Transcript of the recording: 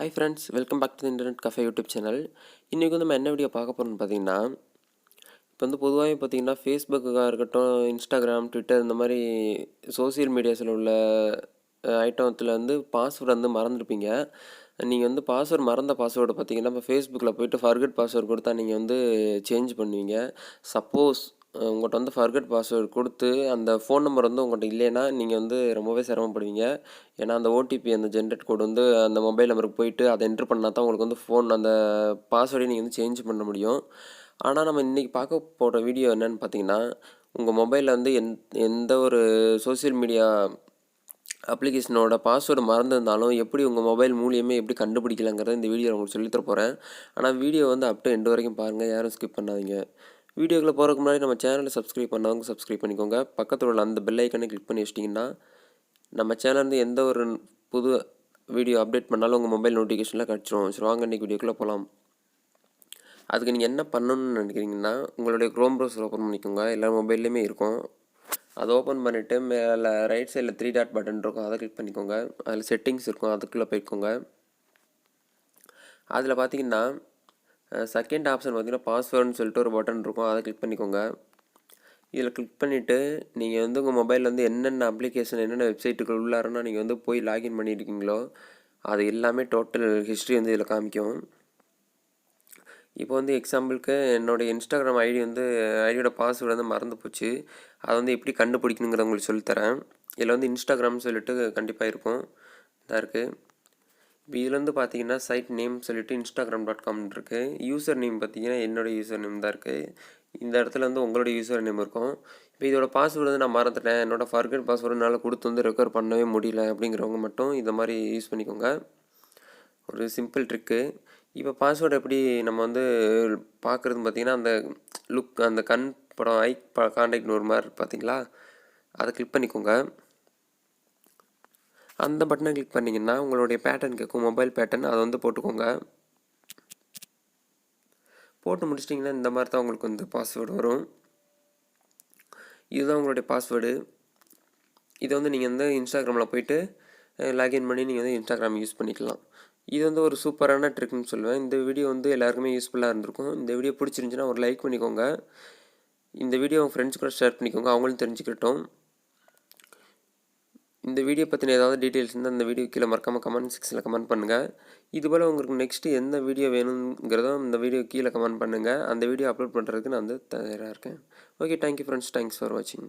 Hi friends welcome back to internet cafe YouTube channel இன்றைக்கி வந்து நம்ம என்ன வீடியோ பார்க்க போகிறோம்னு பார்த்தீங்கன்னா இப்போ வந்து பொதுவாகவே பார்த்தீங்கன்னா ஃபேஸ்புக்காக இருக்கட்டும் இன்ஸ்டாகிராம் ட்விட்டர் இந்த மாதிரி சோசியல் மீடியாஸில் உள்ள ஐட்டத்தில் வந்து பாஸ்வேர்டு வந்து மறந்துருப்பீங்க. நீங்கள் வந்து பாஸ்வேர்டு மறந்த பாஸ்வேர்டு பார்த்தீங்கன்னா இப்போ ஃபேஸ்புக்கில் போயிட்டு ஃபர்கட் பாஸ்வேர்டு கொடுத்தா நீங்கள் வந்து சேஞ்ச் பண்ணுவீங்க. சப்போஸ் உங்கள்கிட்ட வந்து ஃபர்கட் பாஸ்வேர்டு கொடுத்து அந்த ஃபோன் நம்பர் வந்து உங்கள்கிட்ட இல்லைன்னா நீங்கள் வந்து ரொம்பவே சிரமப்படுவீங்க. ஏன்னா அந்த ஓடிபி அந்த ஜென்ரேட் கோடு வந்து அந்த மொபைல் நம்பருக்கு போயிட்டு அதை என்ட்ரு பண்ணால் தான் உங்களுக்கு வந்து ஃபோன் அந்த பாஸ்வேர்டையும் நீங்கள் வந்து சேஞ்ச் பண்ண முடியும். ஆனால் நம்ம இன்றைக்கி பார்க்க போகிற வீடியோ என்னென்னு பார்த்தீங்கன்னா உங்கள் மொபைலில் வந்து எந் எந்த ஒரு சோசியல் மீடியா அப்ளிகேஷனோட பாஸ்வேர்டு மறந்துருந்தாலும் எப்படி உங்கள் மொபைல் மூலியமே எப்படி கண்டுபிடிக்கலாங்கிறத இந்த வீடியோ உங்களுக்கு சொல்லித்தர போகிறேன் ஆனால் வீடியோ வந்து அப்டே எண்டு வரைக்கும் பாருங்கள் யாரும் ஸ்கிப் பண்ணாதீங்க. வீடியோக்குள்ளே போகிறதுக்கு முன்னாடி நம்ம சேனலை சப்ஸ்கிரைப் பண்ணவங்க சப்ஸ்கிரைப் பண்ணிக்கோங்க. பக்கத்தில் உள்ள அந்த பெல் ஐக்கனை கிளிக் பண்ணி வச்சிட்டிங்கன்னா நம்ம சேனல்லேருந்து எந்த ஒரு புது வீடியோ அப்டேட் பண்ணாலும் உங்கள் மொபைல் நோட்டிஃபிகேஷனில் கிடச்சிரும். சரி வாங்க இன்றைக்கி வீடியோக்குள்ளே போகலாம் அதுக்கு நீங்கள் என்ன பண்ணணும்னு நினைக்கிறீங்கன்னா உங்களுடைய க்ரோம் ப்ரௌசர் ஓப்பன் பண்ணிக்கோங்க. எல்லா மொபைல்லையுமே இருக்கும். அதை ஓப்பன் பண்ணிவிட்டு மேலே ரைட் சைடில் த்ரீ டாட் பட்டன் இருக்கும். அதை கிளிக் பண்ணிக்கோங்க. அதில் செட்டிங்ஸ் இருக்கும். அதுக்குள்ளே போய்க்கோங்க. அதில் பார்த்தீங்கன்னா செகண்ட் ஆப்ஷன் பார்த்தீங்கன்னா பாஸ்வேர்டுன்னு சொல்லிட்டு ஒரு பட்டன் இருக்கும். அதை கிளிக் பண்ணிக்கோங்க. இதில் கிளிக் பண்ணிவிட்டு நீங்கள் வந்து உங்கள் மொபைலில் வந்து என்னென்ன அப்ளிகேஷன் என்னென்ன வெப்சைட்டுகள் உள்ளாரன்னா நீங்கள் வந்து போய் லாகின் பண்ணியிருக்கீங்களோ அது எல்லாமே டோட்டல் ஹிஸ்ட்ரி வந்து இதில் காமிக்கும். இப்போ வந்து எக்ஸாம்பிளுக்கு என்னோடய இன்ஸ்டாகிராம் ஐடி வந்து ஐடியோட பாஸ்வேர்டு வந்து மறந்து போச்சு. அதை வந்து எப்படி கண்டுபிடிக்கணுங்கிறத உங்களுக்கு சொல்லித்தரேன். இதில் வந்து இன்ஸ்டாகிராம்னு சொல்லிட்டு கண்டிப்பாக இருக்கும். இதாக இருக்குது இப்போ இதுலேருந்து பார்த்தீங்கன்னா சைட் நேம் சொல்லிட்டு இன்ஸ்டாகிராம் டாட் காம் இருக்குது யூசர் நேம் பார்த்தீங்கன்னா என்னோடய யூசர் நேம் தான் இருக்குது இந்த இடத்துல வந்து உங்களோட யூசர் நேம் இருக்கும். இப்போ இதோட பாஸ்வேர்டு வந்து நான் மறந்துட்டேன். என்னோட ஃபர்கட் பாஸ்வேர்டுனால கொடுத்து வந்து ரெக்கவர் பண்ணவே முடியல அப்படிங்கிறவங்க மட்டும் இந்த மாதிரி யூஸ் பண்ணிக்கோங்க. ஒரு சிம்பிள் ட்ரிக்கு இப்போ பாஸ்வேர்டு எப்படி நம்ம வந்து பார்க்குறது பார்த்திங்கன்னா அந்த லுக் அந்த கண் படம் ஐ ப கான்டாக்ட் ஒரு மாதிரி பார்த்தீங்களா? அதை கிளிக் பண்ணிக்கோங்க. அந்த பட்டனை கிளிக் பண்ணிங்கன்னா உங்களுடைய பேட்டர்ன் கேட்கும் மொபைல் பேட்டர்ன் அதை வந்து போட்டுக்கோங்க. போட்டு முடிச்சிட்டிங்கன்னா இந்த மாதிரி தான் உங்களுக்கு வந்து பாஸ்வேர்டு வரும். இதுதான் உங்களுடைய பாஸ்வேர்டு இதை வந்து நீங்கள் வந்து இன்ஸ்டாகிராமில் போயிட்டு லாகின் பண்ணி நீங்கள் வந்து இன்ஸ்டாகிராம் யூஸ் பண்ணிக்கலாம். இது வந்து ஒரு சூப்பரான ட்ரிக்னு சொல்லுவேன். இந்த வீடியோ வந்து எல்லாருக்குமே யூஸ்ஃபுல்லாக இருந்திருக்கும். இந்த வீடியோ பிடிச்சிருந்துச்சின்னா ஒரு லைக் பண்ணிக்கோங்க. இந்த வீடியோ உங்கள் ஃப்ரெண்ட்ஸ் கூட ஷேர் பண்ணிக்கோங்க. அவங்களும் தெரிஞ்சுக்கிட்டோம். இந்த வீடியோ பற்றின ஏதாவது டீட்டெயில்ஸ் இருந்தால் அந்த வீடியோ கீழே மறக்காமல் கமெண்ட் செக்ஷனில் கமெண்ட் பண்ணுங்கள் இதுபோல் உங்களுக்கு நெக்ஸ்ட்டு எந்த வீடியோ வேணுங்கிறதும் இந்த வீடியோ கீழே கமெண்ட் பண்ணுங்கள் அந்த வீடியோ அப்லோட் பண்ணுறதுக்கு நான் வந்து தயாராக இருக்கேன். Okay thank you friends thanks for வாட்சிங்